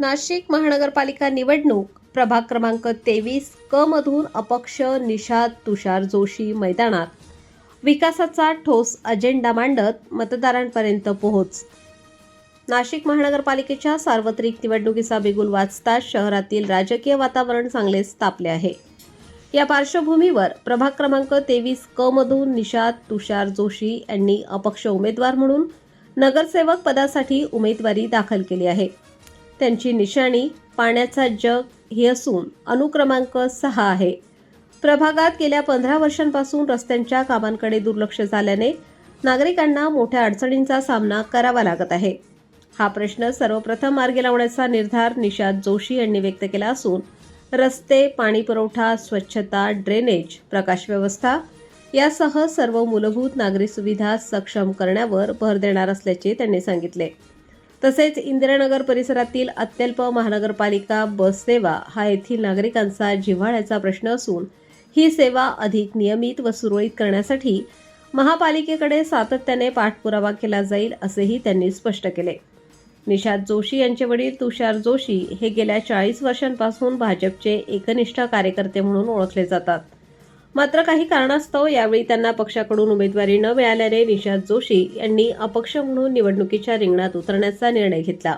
नाशिक महानगरपालिका निवडणूक प्रभाग क्रमांक तेवीस क मधून अपक्ष निषाद तुषार जोशी मैदानात. विकासाचा ठोस अजेंडा मांडत मतदारांपर्यंत पोहोच. नाशिक महानगरपालिकेच्या सार्वत्रिक निवडणुकीचा बिगुल वाचताच शहरातील राजकीय वातावरण चांगलेच तापले आहे. या पार्श्वभूमीवर प्रभाग क्रमांक तेवीस क मधून निषाद तुषार जोशी यांनी अपक्ष उमेदवार म्हणून नगरसेवक पदासाठी उमेदवारी दाखल केली आहे. त्यांची निशाणी पाण्याचा जग ही असून अनुक्रमांक सहा आहे. प्रभागात गेल्या पंधरा वर्षांपासून रस्त्यांच्या कामांकडे दुर्लक्ष झाल्याने नागरिकांना मोठ्या अडचणींचा सामना करावा लागत आहे. हा प्रश्न सर्वप्रथम मार्गी लावण्याचा निर्धार निषाद जोशी यांनी व्यक्त केला असून रस्ते पाणीपुरवठा स्वच्छता ड्रेनेज प्रकाश व्यवस्था यासह सर्व मूलभूत नागरी सुविधा सक्षम करण्यावर भर देणार असल्याचे त्यांनी सांगितले. तसेच इंदिरानगर परिसरातील अत्यल्प महानगरपालिका बस सेवा हा येथील नागरिकांचा जिव्हाळ्याचा प्रश्न असून ही सेवा अधिक नियमित व सुरळीत करण्यासाठी महापालिकेकडे सातत्याने पाठपुरावा केला जाईल असेही त्यांनी स्पष्ट केले. निषाद जोशी यांचे वडील तुषार जोशी हे गेल्या चाळीस वर्षांपासून भाजपचे एकनिष्ठ कार्यकर्ते म्हणून ओळखले जातात. मात्र काही कारणास्तव यावेळी त्यांना पक्षाकडून उमेदवारी न मिळाल्याने निषाद जोशी यांनी अपक्ष म्हणून निवडणुकीच्या रिंगणात उतरण्याचा निर्णय घेतला.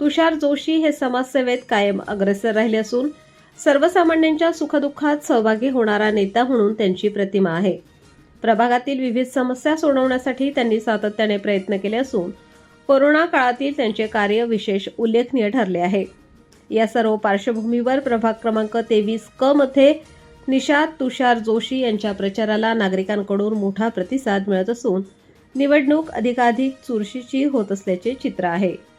तुषार जोशी हे समाजसेवेत कायम अग्रेसर राहिले असून सर्वसामान्यांच्या सुखदुःखात सहभागी होणारा नेता म्हणून त्यांची प्रतिमा आहे. प्रभागातील विविध समस्या सोडवण्यासाठी त्यांनी सातत्याने प्रयत्न केले असून कोरोना काळातील त्यांचे कार्य विशेष उल्लेखनीय ठरले आहे. या सर्व पार्श्वभूमीवर प्रभाग क्रमांक तेवीस क मध्ये निषाद तुषार जोशी यांच्या प्रचाराला नागरिकांकडून मोठा प्रतिसाद मिळत असून निवडणूक अधिकाधिक चुरशीची होत असल्याचे चित्र आहे.